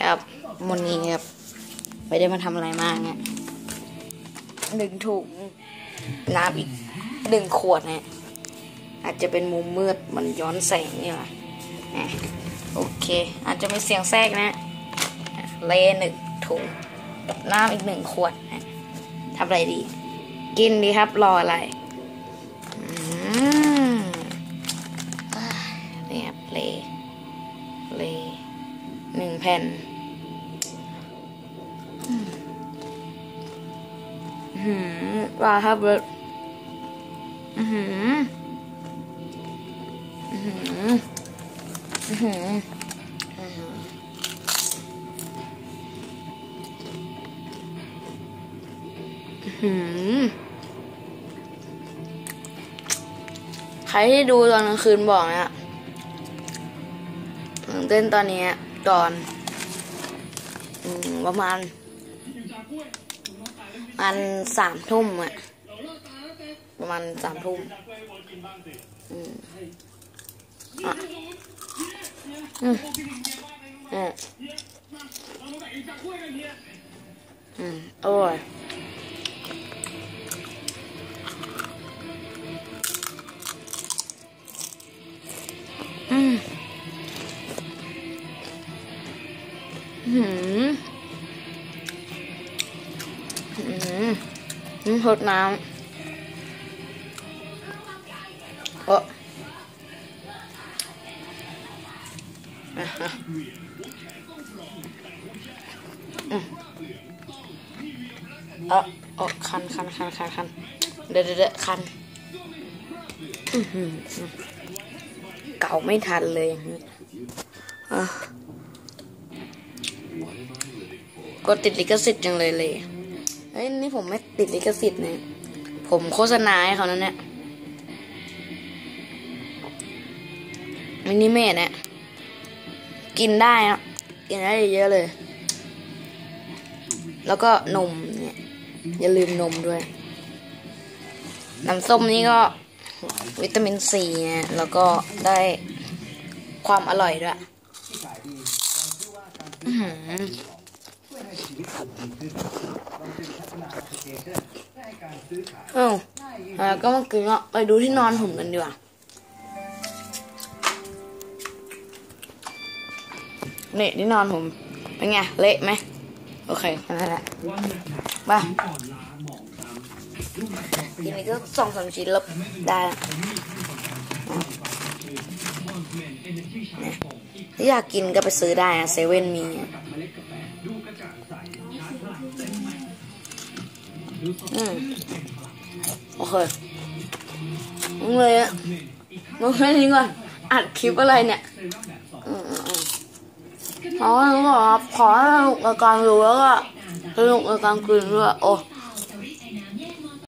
ครับวันนี้ครับไม่ได้มาทำอะไรมากเนี่ยหนึ่งถุงน้ำอีกหนึ่งขวดเนี่ยอาจจะเป็นมุมมืดมันย้อนแสงนี่แหละโอเค อาจจะมีเสียงแทรกนะอะเลหนึ่งถุงน้ำอีกหนึ่งขวดนะทำอะไรดี กินดีครับรออะไร แผ่นอืมว่าครับเบิร์ดอือหืออือหืออือหืออื้อหืออื้อหือใครที่ดูตอนกลางคืนบอกนะตื่นเต้นตอนนี้ ก่อนอประมาณประมาณสามทุ่มอะประมาณสามทุ่มอืมอะอืมอืมโอ้ย หืมหืมหืมหดน้ำโอ้อะฮะอืมเอะเอ๋คันคันคันคันคันเดี๋ยวเดี๋ยวเดี๋ยวคันเก่าไม่ทันเลยอย่างนี้อะ กดติดลิขสิทธิ์จังเลยเลยเฮ้ยนี่ผมไม่ติดลิขสิทธิ์นะผมโฆษณาให้เขานั่นเนี่ยมินิเมตเนี่ยกินได้นะกินได้เยอะเลย แล้วก็นมเนี่ยอย่าลืมนมด้วย น้ำส้มนี่ก็วิตามินซีเนี่ยแล้วก็ได้ความอร่อยด้วย อื้อหือเอ้าแล้วก็มากินอะไปดูที่นอนผมกันดีกว่านี่ที่นอนผมเป็นไงเละไหมโอเคแค่นั้นแหละไปทีนี้ก็สองสามชิ้นแล้วได้ละถ้าอยากกินก็ไปซื้อได้นะเซเว่นมีอะ อืมโอเคมึงเลยอะมึงให้นี้ก่อน อัดคลิปอะไรเนี่ยอืมอืมอืมอ๋อรู้เหรอครับขอให้สนุกกับการดูแล้วก็สนุกกับการกินด้วยโอ้